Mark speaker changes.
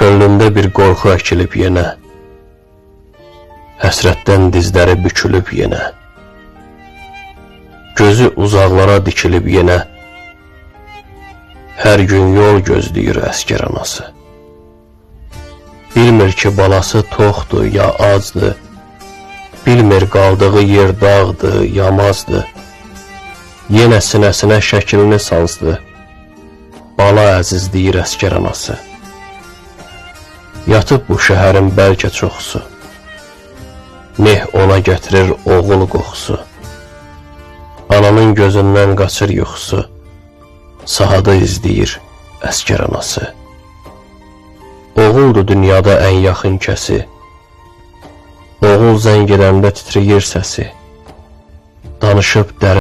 Speaker 1: Könlündə bir qorxu əkilib yenə. Həsrətdən dizləri bükülüb yenə. Gözü uzaqlara dikilib yenə. Hər gün yol gözləyir əskər anası. Bilmir ki, balası toxdur ya azdır. Bilmir qaldığı yer dağdır, yamazdır. Yenə sinəsinə şəklini sazdı. Bala əziz deyir əskər anası. Yatıb bu şəhərin bəlkə çoxsu. Meh ona gətirir oğul qoxusu. Ananın gözündən qaçır yuxusu. Sahada izləyir əskər anası. Oğuldur dünyada ən yaxın kəsi. Oğul zəng edəndə titrəyir səsi. Danışıb dərin